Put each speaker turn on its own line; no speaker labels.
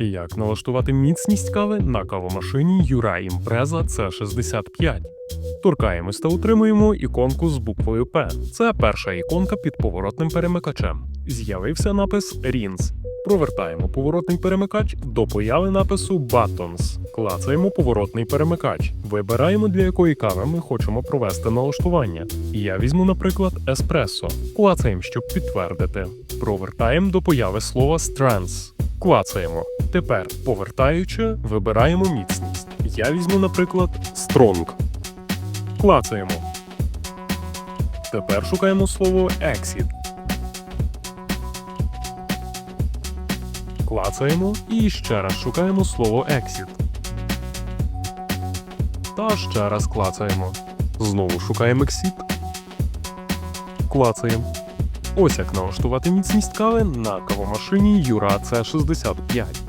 Як налаштувати міцність кави на кавомашині Юра Імпреза C65. Торкаємось та утримуємо іконку з буквою P. Це перша іконка під поворотним перемикачем. З'явився напис Rins. Провертаємо поворотний перемикач до появи напису Buttons. Клацаємо поворотний перемикач. Вибираємо, для якої кави ми хочемо провести налаштування. Я візьму, наприклад, еспресо. Клацаємо, щоб підтвердити. Провертаємо до появи слова Strands. Клацаємо. Тепер, повертаючи, вибираємо міцність. Я візьму, наприклад, Strong. Клацаємо. Тепер шукаємо слово Exit. Клацаємо і ще раз шукаємо слово Exit. Та ще раз клацаємо. Знову шукаємо Exit. Клацаємо. Ось як налаштувати міцність кави на кавомашині Юра C65.